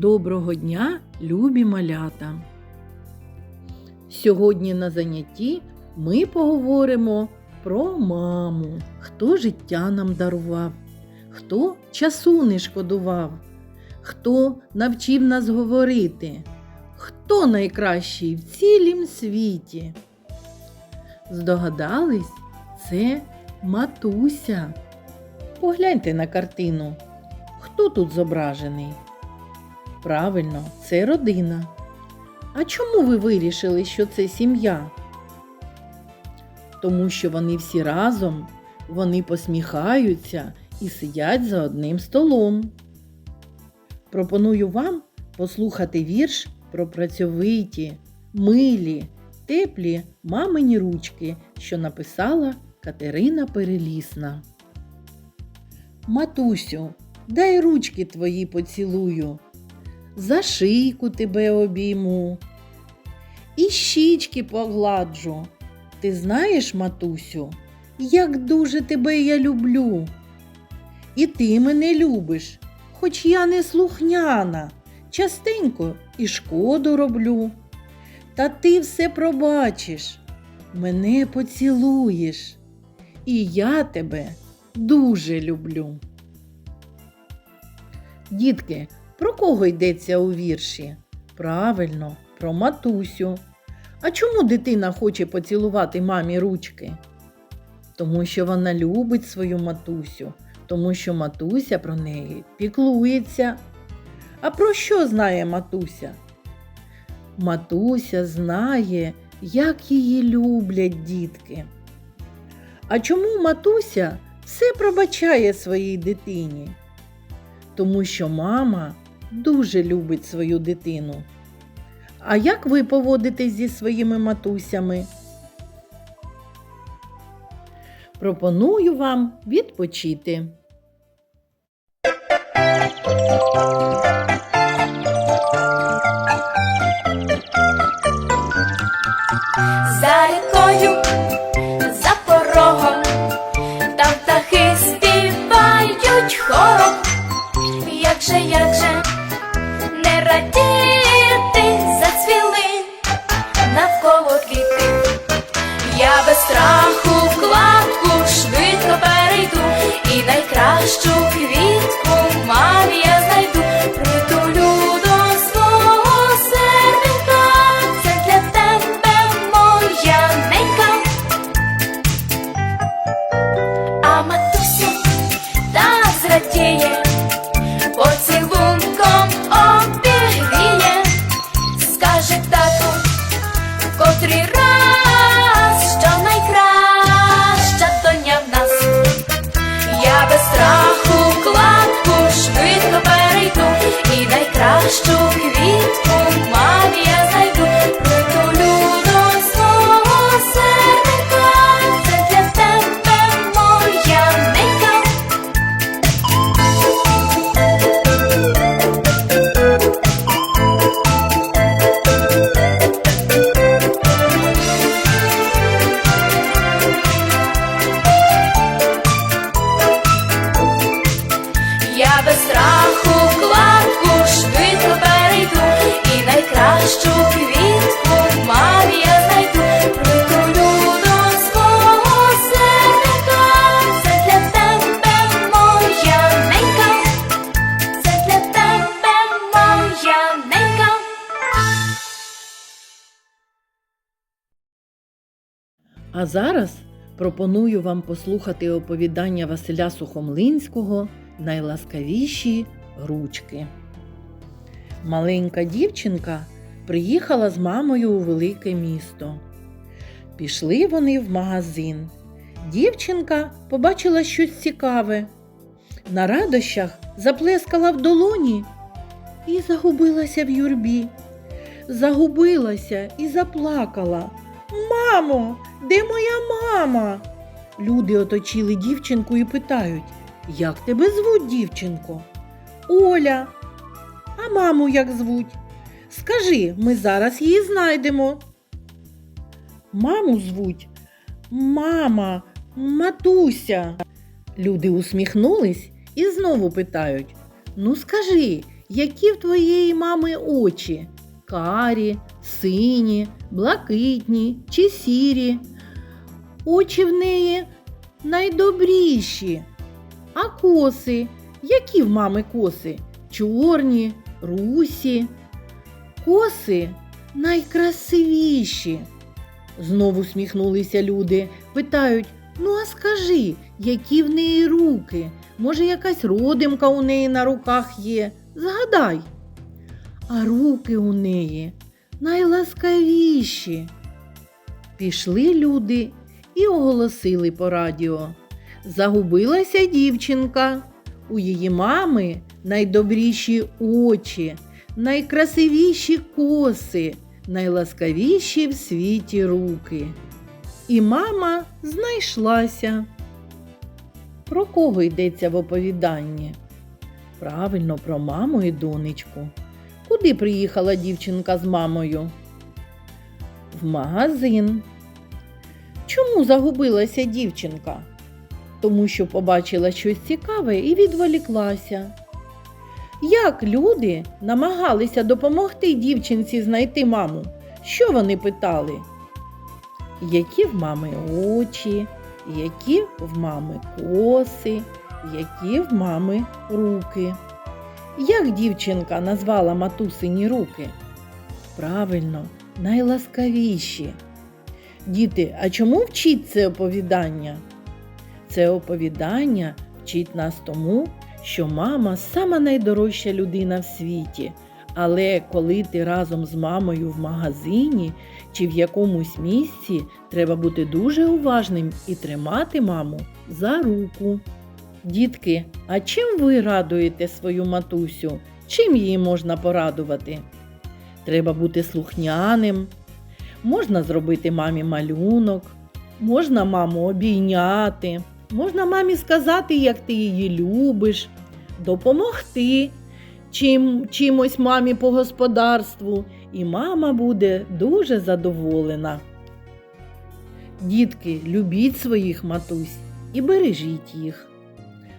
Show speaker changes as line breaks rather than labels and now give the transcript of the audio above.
Доброго дня, любі малята! Сьогодні на занятті ми поговоримо про маму, хто життя нам дарував, хто часу не шкодував, хто навчив нас говорити, хто найкращий в цілім світі. Здогадались, це матуся. Погляньте на картину. Хто тут зображений? Правильно, це родина. А чому ви вирішили, що це сім'я? Тому що вони всі разом, вони посміхаються і сидять за одним столом. Пропоную вам послухати вірш про працьовиті, милі, теплі мамині ручки, що написала Катерина Перелісна. Матусю, дай ручки твої поцілую, за шийку тебе обійму, і щічки погладжу. Ти знаєш, матусю, як дуже тебе я люблю. І ти мене любиш, хоч я не слухняна, частенько і шкоду роблю. Та ти все пробачиш, мене поцілуєш, і я тебе дуже люблю. Дітки, про кого йдеться у вірші? Правильно, про матусю. А чому дитина хоче поцілувати мамі ручки? Тому що вона любить свою матусю, тому що матуся про неї піклується. А про що знає матуся? Матуся знає, як її люблять дітки. А чому матуся все пробачає своїй дитині? Тому що мама дуже любить свою дитину. А як ви поводитесь зі своїми матусями? Пропоную вам відпочити.
За рікою, страху в кладку швидко перейду, і найкращу квітку мамі я знайду, притулю до свого серденька, це для тебе моя ненька. А матуся так зрадіє, поцілунком обігріє, скаже тату, котрий раз,
А зараз пропоную вам послухати оповідання Василя Сухомлинського Найласкавіші ручки. Маленька дівчинка приїхала з мамою у велике місто. Пішли вони в магазин. Дівчинка побачила щось цікаве. На радощах заплескала в долоні і загубилася в юрбі. Загубилася і заплакала. Мамо, де моя мама? Люди оточили дівчинку і питають, як тебе звуть, дівчинко? Оля. А маму як звуть? Скажи, ми зараз її знайдемо. Маму звуть мама, матуся. Люди усміхнулись і знову питають: Ну скажи, які в твоєї мами очі? Карі, сині, блакитні чи сірі. Очі в неї найдобріші. А коси, які в мами коси? Чорні, русі. Коси найкрасивіші. Знову сміхнулися люди, питають: ну а скажи, які в неї руки? Може, якась родимка у неї на руках є? Згадай. А руки у неї найласкавіші. Пішли люди і оголосили по радіо. Загубилася дівчинка. У її мами найдобріші очі, найкрасивіші коси, найласкавіші в світі руки. І мама знайшлася. Про кого йдеться в оповіданні? Правильно, про маму і донечку. Куди приїхала дівчинка з мамою? В магазин. Чому загубилася дівчинка? Тому що побачила щось цікаве і відволіклася. Як люди намагалися допомогти дівчинці знайти маму? Що вони питали? Які в мами очі, які в мами коси, які в мами руки? Як дівчинка назвала матусині руки? Правильно, найласкавіші. Діти, а чому вчить це оповідання? Це оповідання вчить нас тому, що мама сама найдорожча людина в світі. Але коли ти разом з мамою в магазині чи в якомусь місці, треба бути дуже уважним і тримати маму за руку. Дітки, а чим ви радуєте свою матусю? Чим її можна порадувати? Треба бути слухняним. Можна зробити мамі малюнок, можна маму обійняти, можна мамі сказати, як ти її любиш, допомогти чим, чимось мамі по господарству, і мама буде дуже задоволена. Дітки, любіть своїх матусь і бережіть їх.